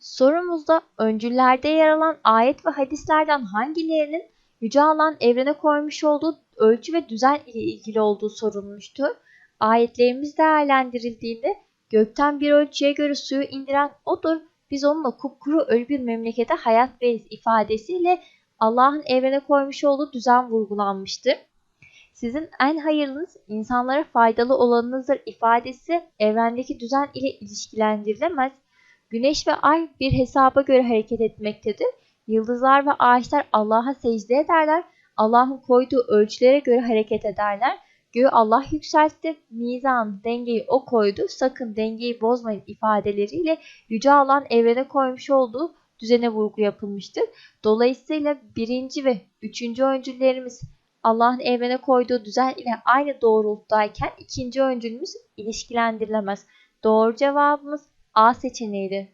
Sorumuzda öncüllerde yer alan ayet ve hadislerden hangilerinin Yüce Allah'ın evrene koymuş olduğu ölçü ve düzen ile ilgili olduğu sorulmuştu. Ayetlerimiz değerlendirildiğinde gökten bir ölçüye göre suyu indiren odur. Biz onunla kupkuru ölü bir memlekete hayat veririz ifadesiyle Allah'ın evrene koymuş olduğu düzen vurgulanmıştır. Sizin en hayırlınız insanlara faydalı olanınızdır ifadesi evrendeki düzen ile ilişkilendirilemez. Güneş ve ay bir hesaba göre hareket etmektedir. Yıldızlar ve ağaçlar Allah'a secde ederler. Allah'ın koyduğu ölçülere göre hareket ederler. Göğü Allah yükseltti, mizan, dengeyi o koydu, sakın dengeyi bozmayın ifadeleriyle Yüce Allah'ın evrene koymuş olduğu düzene vurgu yapılmıştır. Dolayısıyla birinci ve üçüncü öncüllerimiz Allah'ın evrene koyduğu düzen ile aynı doğrultudayken ikinci öncülümüz ilişkilendirilemez. Doğru cevabımız A seçeneğidir.